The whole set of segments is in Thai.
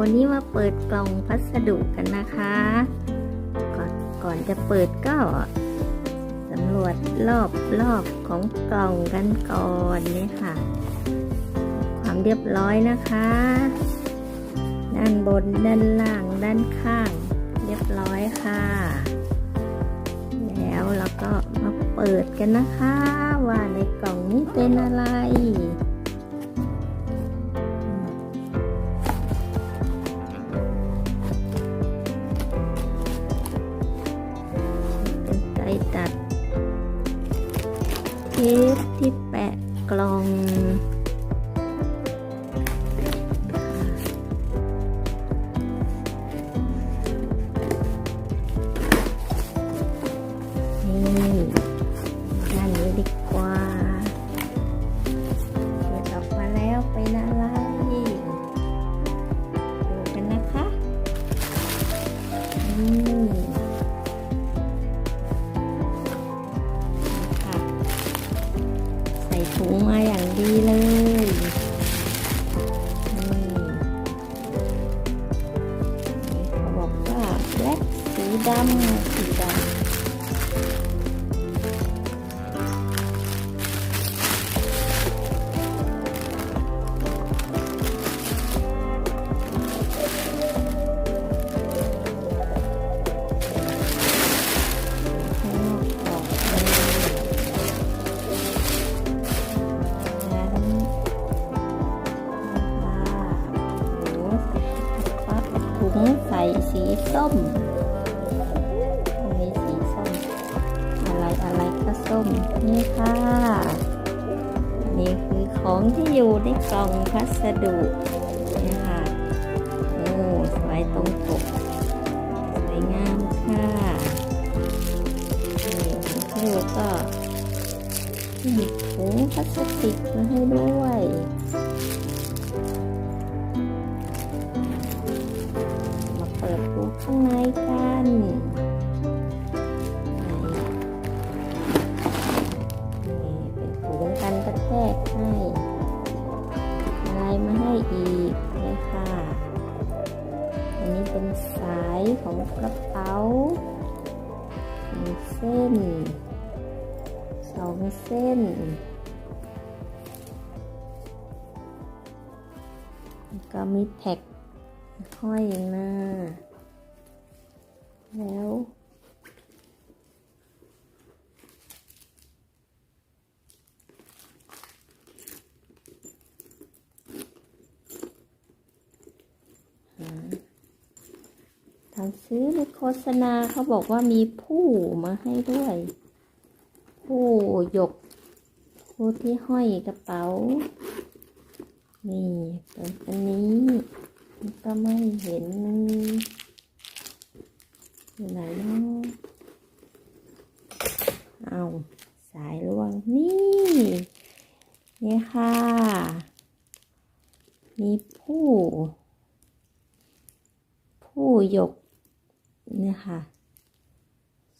วันนี้มาเปิดกล่องพัสดุกันนะคะ ก่อนก่อนจะเปิดก็สำรวจรอบรอบของกล่องกันก่อนนี่ค่ะ ความเรียบร้อยนะคะ ด้านบนด้านล่างด้านข้าง เรียบร้อยค่ะ แล้วเราก็มาเปิดกันนะคะ ว่าในกล่องนี้เป็นอะไร ถุงมาอย่างดีเลยนี่เขาบอกว่าแบล็คสีดำสีดำ ใส่สีส้มตรงนี้สีส้ม อะไรอะไรก็ส้ม นี่ค่ะ นี่คือของที่อยู่ในกล่องพัสดุนี่ค่ะโอ้สวยตรงปกสวยงามค่ะนี่ลูกก็หยิบถุงพลาสติกมาให้ด้วย สองเส้น ก็มีแท็กห้อยมา แล้วทางซื้อในโฆษณาเขาบอกว่ามีผู้มาให้ด้วย ผู้หยก ผู้ที่ห้อยกระเป๋า นี่เป็นอันนี้ก็ไม่เห็นมันอยู่ไหนเนาะเอาสายล่วงนี่ นี่ค่ะ มีผู้ ผู้หยกเนี่ยค่ะ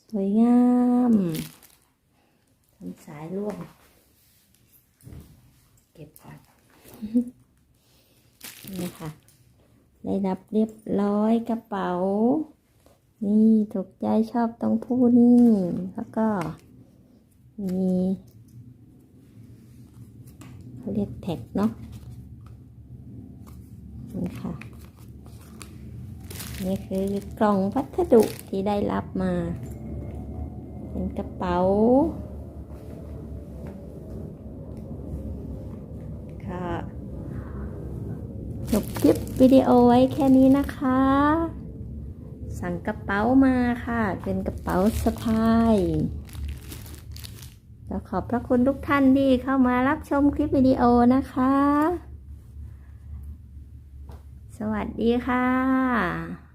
สวยงาม ทำสายร่วง เก็บก่อนนี่ค่ะ ได้รับเรียบร้อยกระเป๋า นี่ถูกใจชอบตรงผู้นี่ แล้วก็ มีเขาเรียกแท็กเนาะนี่ค่ะ นี่คือกล่องพัสดุที่ได้รับมา เป็นกระเป๋า ค่ะ จบคลิปวิดีโอไว้แค่นี้นะคะ สั่งกระเป๋ามาค่ะ เป็นกระเป๋าสะพายแล้วขอบพระคุณทุกท่านที่เข้ามารับชมคลิปวิดีโอนะคะ สวัสดีค่ะ